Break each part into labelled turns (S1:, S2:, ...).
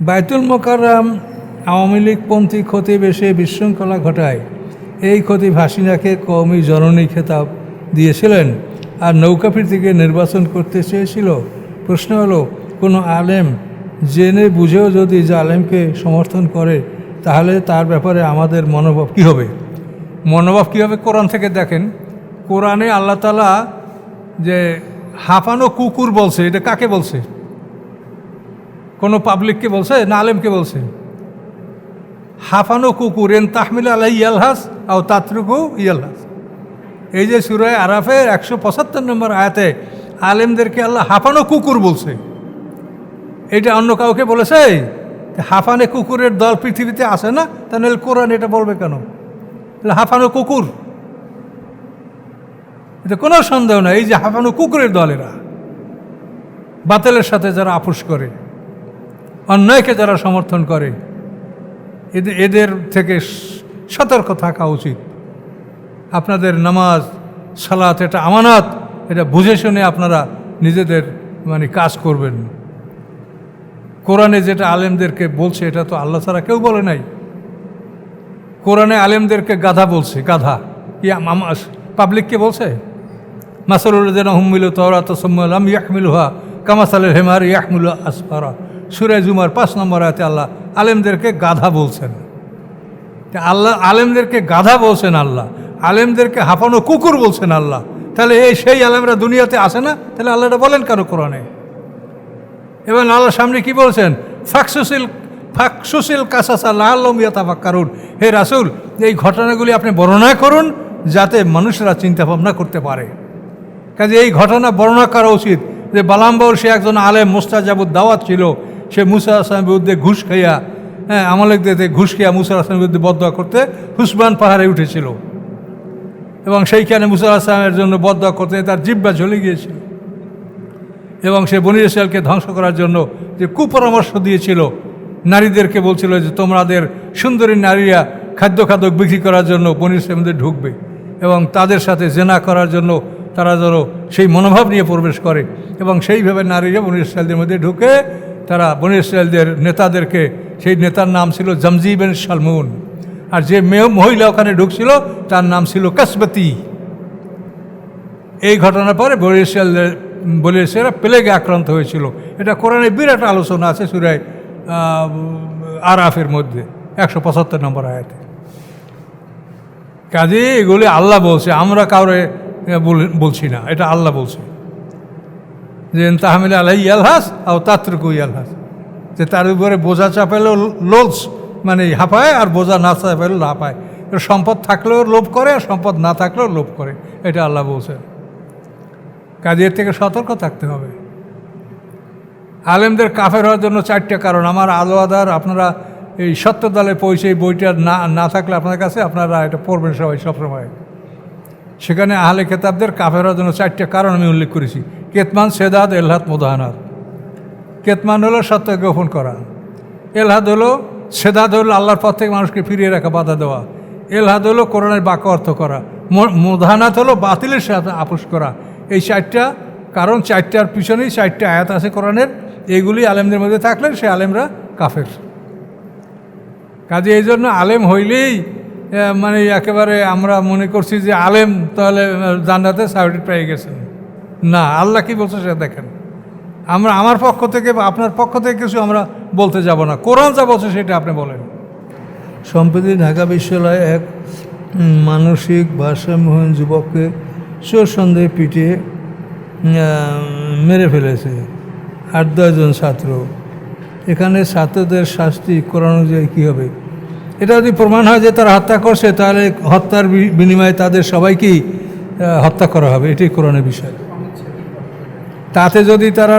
S1: বাইতুল মোকাররাম আওয়ামী লীগপন্থী খতিব এসে বিশৃঙ্খলা ঘটায়। এই ক্ষতি হাসিনাকে কওমি জননী খেতাব দিয়েছিলেন আর নৌকাফির থেকে নির্বাচন করতে চেয়েছিল। প্রশ্ন হলো, কোনো আলেম জেনে বুঝেও যদি আলেমকে সমর্থন করে, তাহলে তার ব্যাপারে আমাদের মনোভাব কী হবে? মনোভাব কী হবে কোরআন থেকে দেখেন। কোরআনে আল্লাহ তালা যে হাঁপানো কুকুর বলছে, এটা কাকে বলছে? কোনো পাবলিককে বলছে, না আলেমকে বলছে। হাফানো কুকুর এন তাহমিল আলাই ইয়ালহাস আও তাত্রুকু ইয়ালহাস এই যে সুরায় আরাফের একশো পঁচাত্তর নম্বর আয়াতে আলেমদেরকে আল্লাহ হাফানো কুকুর বলছে। এটা অন্য কাউকে বলেছে? হাফানে কুকুরের দল পৃথিবীতে আসে না? তাহলে কোরআন এটা বলবে কেন? হাফানো কুকুর। এটা কোনো সন্দেহ নাই, এই যে হাফানো কুকুরের দল এরা। বাতিলের সাথে যারা আপোষ করে। অন্যায়কে যারা সমর্থন করে এদের এদের থেকে সতর্ক থাকা উচিত। আপনাদের নামাজ, সালাত, এটা আমানত, এটা বুঝে শুনে আপনারা নিজেদের মানে কাজ করবেন। কোরআনে যেটা আলেমদেরকে বলছে, এটা তো আল্লাহ ছাড়া কেউ বলে নাই। কোরআনে আলেমদেরকে গাধা বলছে, গাধা। কি পাবলিককে বলছে? মাসারুল যেন হুম্মিল তরাত সম্মালাম ইয়াকমিল হা কামাসালের হেমার ইয়াকমুল আসফারা। সুরে জুমার পাঁচ নম্বর আয়তে আল্লাহ আলেমদেরকে গাধা বলছেন। আল্লাহ আলেমদেরকে গাধা বলছেন আল্লাহ। আলেমদেরকে হাঁপানো কুকুর বলছেন আল্লাহ। তাহলে এই সেই আলেমরা দুনিয়াতে আসে না? তাহলে আল্লাহটা বলেন কেন কোরআনে? এবং আল্লাহ সামনে কি বলছেন? ফাকসুসিল ফাকসুসিল কাসাসা ইয়াতাফাক কারুন হে রাসুল, এই ঘটনাগুলি আপনি বর্ণনা করুন যাতে মানুষরা চিন্তা ভাবনা করতে পারে। কাজে এই ঘটনা বর্ণনা করা উচিত যে বালাম্বর সে একজন আলেম, মোস্তাজাবুদ দাওয়াত ছিল। সে মুসা আসলামের বিরুদ্ধে ঘুষ খাইয়া হ্যাঁ আমালেকদের ঘুষ খাইয়া মুসা আসলামের বিরুদ্ধে বদয়া করতে হুসবান পাহাড়ে উঠেছিল। এবং সেইখানে মুসা আসলামের জন্য বদয়া করতে তার জিব্বা ঝলে গিয়েছিল। এবং সে বনি ইসরায়েলকে ধ্বংস করার জন্য যে কুপরামর্শ দিয়েছিল, নারীদেরকে বলছিল যে তোমাদের সুন্দরী নারীরা খাদ্য খাদ্য বিক্রি করার জন্য বনি মধ্যে ঢুকবে এবং তাদের সাথে জেনা করার জন্য তারা যেন সেই মনোভাব নিয়ে প্রবেশ করে। এবং সেইভাবে নারীরা বনি ইসরায়েলদের মধ্যে ঢুকে তারা বনি ইসরায়েলদের নেতাদেরকে, সেই নেতার নাম ছিল জমজিবেন সালমুন। আর যে মেয়ে মহিলা ওখানে ঢুকছিল, তার নাম ছিল কাসবতি। এই ঘটনার পরে বনি ইসরায়েলদের বলে সেরা প্লেগে আক্রান্ত হয়েছিল। এটা কোরআনে বিরাট আলোচনা আছে সুরায় আরাফের মধ্যে, একশো পঁচাত্তর নম্বর আয়াতে। কাজে এগুলি আল্লাহ বলছে, আমরা কাউরে বলছি না, এটা আল্লাহ বলছে। যে তাহমিল আল্লাহ ইয়ালহাস আর তাত্রুকু ইয়ালহাস যে তার উপরে বোঝা চাপাইলেও লোলস মানে হাঁপায় আর বোঝা না চাপালেও হাঁপায়। সম্পদ থাকলেও লোভ করে, আর সম্পদ না থাকলেও লোভ করে। এটা আল্লাহ বলছেন। কাজের থেকে সতর্ক থাকতে হবে। আলেমদের কাফের হওয়ার জন্য চারটে কারণ। আমার আলো আদার আপনারা এই সত্য দলে পৌঁছে এই বইটা না না থাকলে আপনার কাছে আপনারা এটা পড়বেন সবাই সবসময়। সেখানে আহলে খেতাবদের কাফের হওয়ার জন্য চারটে কারণ আমি উল্লেখ করেছি। কেতমান সেদাত এলহাত মোদাহানাত কেতমান হলো সত্য গোপন করা। এলহাদ হলো সেদাত হলো আল্লাহর পথ থেকে মানুষকে ফিরিয়ে রাখা, বাধা দেওয়া। এলহাদ হলো কোরআনের বাক্য অর্থ করা। মোদাহানাত হলো বাতিলের সাথে আপোষ করা। এই চারটা কারণ চারটার পিছনেই চারটা আয়াত আছে কোরআনের। এইগুলি আলেমদের মধ্যে থাকলে সে আলেমরা কাফের। কাজে এই জন্য আলেম হইলেই মানে একেবারে আমরা মনে করছি যে আলেম তাহলে জান্নাতে সার্টিফিকেট পেয়ে গেছেন। না, আল্লাহ কি বলছে সে দেখেন। আমরা আমার পক্ষ থেকে বা আপনার পক্ষ থেকে কিছু আমরা বলতে যাব না। কোরআন যা বলছে সেটা আপনি বলেন। সম্প্রতি ঢাকা বিশ্ববিদ্যালয়ে এক মানসিক ভারসাম্যহীন যুবককে চোর সন্দেহে পিটিয়ে মেরে ফেলেছে। আট দশজন ছাত্র। এখানে ছাত্রদের শাস্তি কোরআন অনুযায়ী কী হবে? এটা যদি প্রমাণ হয় যে তারা হত্যা করছে, তাহলে হত্যার বিনিময়ে তাদের সবাইকেই হত্যা করা হবে। এটাই কোরআনের বিষয়। তাতে যদি তারা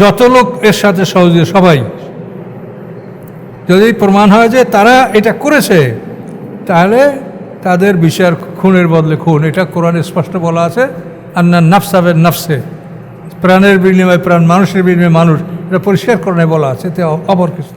S1: যত লোক এর সাথে সহযোগী, সবাই। যদি প্রমাণ হয় যে তারা এটা করেছে, তাহলে তাদের বিচার খুনের বদলে খুন। এটা কোরআনে স্পষ্ট বলা আছে, আন্না নাফসাবে নাফসে। প্রাণের বিনিময়ে প্রাণ, মানুষের বিনিময়ে মানুষ। এটা পরিষ্কার কোরআনে বলা আছে তে অপর কিছু